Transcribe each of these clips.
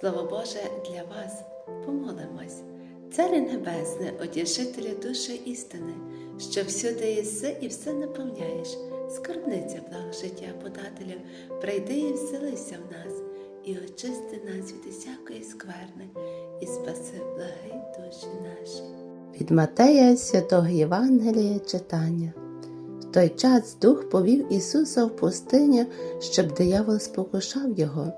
Слово Боже для вас помолимось. Царю Небесне, утішителю душі істини, що всюди єси і все наповняєш, скарбниця благ життя подателю, прийди і вселися в нас, і очисти нас від усякої скверни, і спаси благи душі наші. Від Матея святого Євангелія читання. В той час Дух повів Ісуса в пустиню, щоб диявол спокушав його.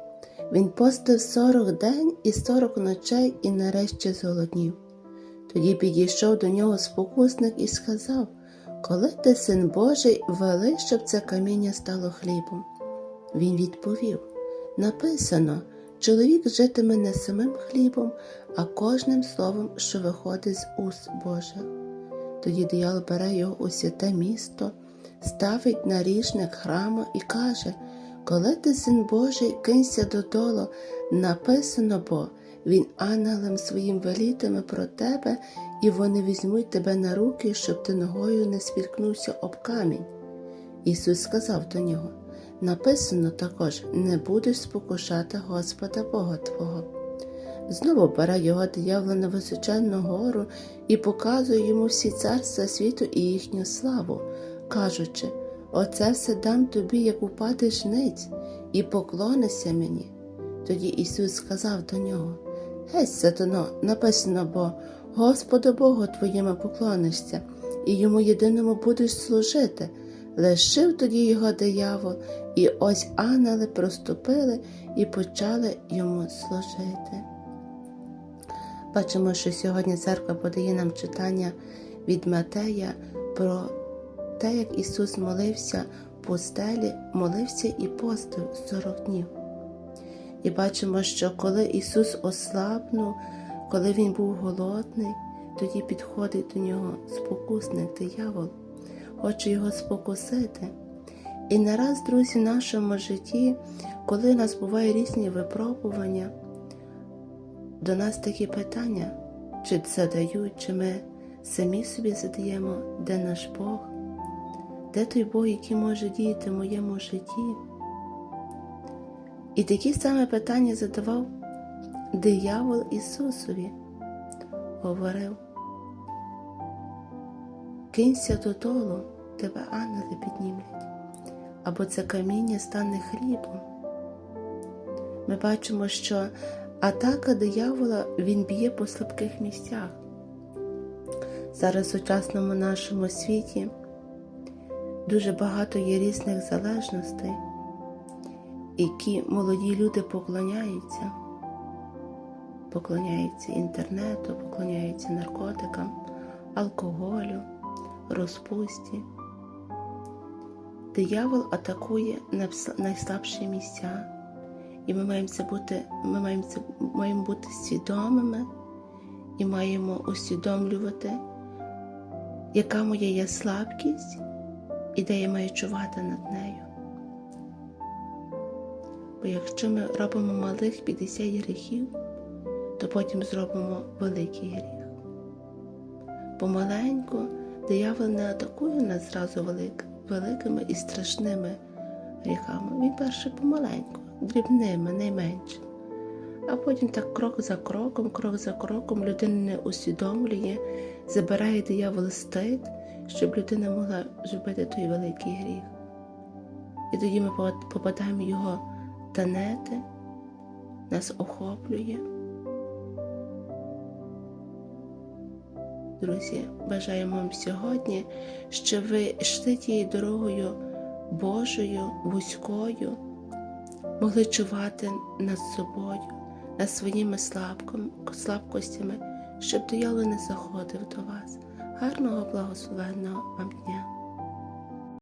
Він постив сорок день і сорок ночей і нарешті зголоднів. Тоді підійшов до нього спокусник і сказав Коли ти син Божий, вели, щоб це каміння стало хлібом. Він відповів Написано, чоловік житиме не самим хлібом, а кожним словом, що виходить з уст Божих. Тоді диявол бере його у святе місто, ставить наріжник храму і каже Коли ти син Божий, кинься додолу, написано бо він ангелам своїм велітиме про тебе, і вони візьмуть тебе на руки, щоб ти ногою не спіткнувся об камінь. Ісус сказав до нього написано також не будеш спокушати Господа Бога Твого. Знову бере його диявол на височенну гору і показує йому всі царства світу і їхню славу, кажучи, Оце все дам тобі, як упаде жниць, і поклонися мені. Тоді Ісус сказав до нього Геть, сатано, написано бо Господу Богу твоєму поклонишся, і йому єдиному будеш служити. Лишив тоді його диявол, і ось ангели проступили і почали йому служити. Бачимо, що сьогодні церква подає нам читання від Матея про те, як Ісус молився в пустелі, молився і постив 40 днів. І бачимо, що коли Ісус ослабнув, коли Він був голодний, тоді підходить до нього спокусник диявол, хоче його спокусити. І не раз, друзі, в нашому житті, коли у нас бувають різні випробування, до нас такі питання, чи задають, чи ми самі собі задаємо, де наш Бог, де той Бог, який може діяти в моєму житті. І такі саме питання задавав диявол Ісусові, говорив, кинься додолу, тебе ангели піднімлять, або це каміння стане хлібом. Ми бачимо, що атака диявола він б'є по слабких місцях. Зараз в сучасному нашому світі дуже багато є різних залежностей які молоді люди поклоняються, поклоняються інтернету, поклоняються наркотикам, алкоголю, розпусті. Диявол атакує найслабші місця, і ми маємо це бути, ми маємо, це, маємо бути свідомими і маємо усвідомлювати, яка моя є слабкість і де я маю чувати над нею. Бо якщо ми робимо малих 50 гріхів, то потім зробимо великий гріх. Помаленьку диявол не атакує нас зразу велик, великими і страшними гріхами. Він перше помаленьку, дрібними, найменше. А потім так крок за кроком, крок за кроком людина не усвідомлює, забирає диявол стид, щоб людина могла зробити той великий гріх. І тоді ми попадаємо в його танети, нас охоплює. Друзі, бажаємо вам сьогодні, щоб ви йшли тією дорогою Божою, вузькою, могли чувати над собою, над своїми слабкостями, щоб диявол не заходив до вас. Гарного благословенного вам дня!